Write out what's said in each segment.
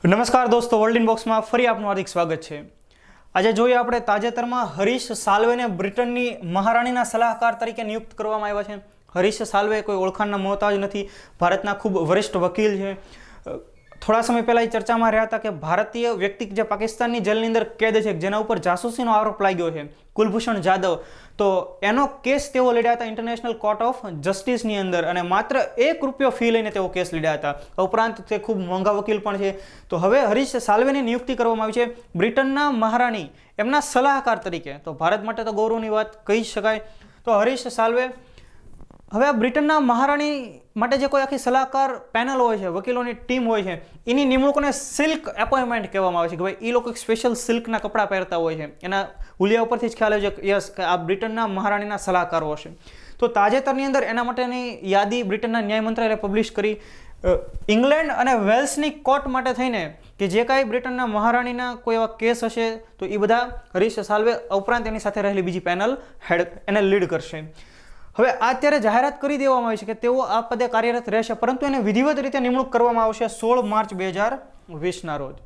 નમસ્કાર દોસ્તો world in બોક્સમાં ફરી આપનું હાર્દિક સ્વાગત છે. આજે જોઈએ આપણે તાજેતરમાં હરીશ સાલ્વેને બ્રિટનની મહારાણીના સલાહકાર તરીકે નિયુક્ત કરવામાં આવ્યા છે. હરીશ સાલ્વે કોઈ ઓળખાણના મોહતાજ નથી. ભારતના ખૂબ વરિષ્ઠ વકીલ છે. થોડા સમય પહેલાં એ ચર્ચામાં રહ્યા હતા કે ભારતીય વ્યક્તિ જે પાકિસ્તાનની જેલની અંદર કેદ છે, જેના ઉપર જાસૂસીનો આરોપ લાગ્યો છે, કુલભૂષણ જાદવ તો એનો કેસ તેઓ લડ્યા હતા ઇન્ટરનેશનલ કોર્ટ ઓફ જસ્ટિસની અંદર અને માત્ર એક રૂપિયો ફી લઈને તેઓ કેસ લડ્યા હતા. ઉપરાંત તે ખૂબ મોંઘા વકીલ પણ છે. તો હવે હરીશ સાલ્વેની નિયુક્તિ કરવામાં આવી છે બ્રિટનના મહારાણી, એમના સલાહકાર તરીકે. તો ભારત માટે તો ગૌરવની વાત કહી શકાય. તો હરીશ સાલ્વે હવે આ બ્રિટનના મહારાણી માટે જે કોઈ આખી સલાહકાર પેનલ હોય છે, વકીલોની ટીમ હોય છે, એની નિમણૂકને સિલ્ક એપોઇન્ટમેન્ટ કહેવામાં આવે છે કે ભાઈ એ લોકો એક સ્પેશિયલ સિલ્કના કપડાં પહેરતા હોય છે. એના હુલિયા ઉપરથી જ ખ્યાલ આવે છે કે યસ, કે આ બ્રિટનના મહારાણીના સલાહકારો હશે તો તાજેતરની અંદર એના માટેની યાદી બ્રિટનના ન્યાય મંત્રાલયે પબ્લિશ કરી. ઇંગ્લેન્ડ અને વેલ્સની કોર્ટ માટે થઈને કે જે કાંઈ બ્રિટનના મહારાણીના કોઈ એવા કેસ હશે, તો એ બધા હરીશ સાલ્વે ઉપરાંત એની સાથે રહેલી બીજી પેનલ હેડ, એને લીડ કરશે. હવે અત્યારે જાહેરાત કરી દેવામાં આવી છે કે તેઓ આ પદે કાર્યરત રહેશે, પરંતુ એને વિધિવત રીતે નિમણૂક કરવામાં આવશે સોળ માર્ચ બે હજાર વીસના રોજ.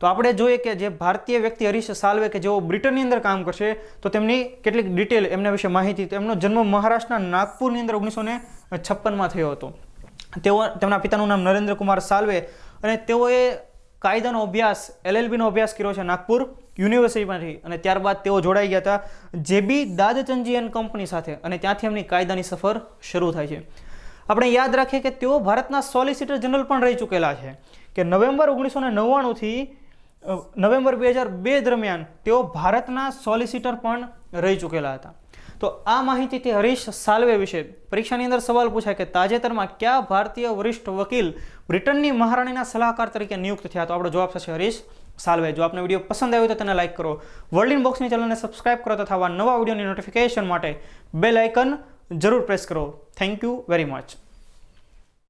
તો આપણે જોઈએ કે જે ભારતીય વ્યક્તિ હરીશ સાલ્વે કે જેઓ બ્રિટનની અંદર કામ કરશે, તો તેમની કેટલીક ડિટેલ એમના વિશે માહિતી એમનો જન્મ મહારાષ્ટ્રના નાગપુરની અંદર ઓગણીસો ને છપ્પનમાં થયો હતો. તેઓ તેમના પિતાનું નામ નરેન્દ્ર કુમાર સાલ્વે અને તેઓએ કાયદાનો અભ્યાસ એલએલબીનો અભ્યાસ કર્યો છે નાગપુર યુનિવર્સિટીમાંથી અને ત્યારબાદ તેઓ જોડાઈ ગયા હતા જેબી દાદચંદજી એન્ડ કંપની સાથે અને ત્યાંથી એમની કાયદાની સફર શરૂ થાય છે. આપણે યાદ રાખીએ કે તેઓ ભારતના સોલિસિટર જનરલ પણ રહી ચૂકેલા છે કે નવેમ્બર ઓગણીસો ને નવ્વાણુંથી નવેમ્બર બે હજાર બે દરમિયાન તેઓ ભારતના સોલિસિટર પણ રહી ચૂકેલા હતા. તો આ માહિતીથી હરીશ સાલ્વે વિશે પરીક્ષાની અંદર સવાલ પૂછાય કે તાજેતરમાં કયા ભારતીય વરિષ્ઠ વકીલ બ્રિટનની મહારાણીના સલાહકાર તરીકે નિયુક્ત થયા? તો આપણો જવાબ થશે હરીશ સાલ્વે. જો આપને વીડિયો પસંદ આવ્યો તો તેને લાઇક કરો. વર્લ્ડ ઇન બોક્સની ચેનલને સબસ્ક્રાઇબ કરો તથા નવા વિડીયોની નોટિફિકેશન માટે બેલ આઇકન જરૂર પ્રેસ કરો. Thank you very much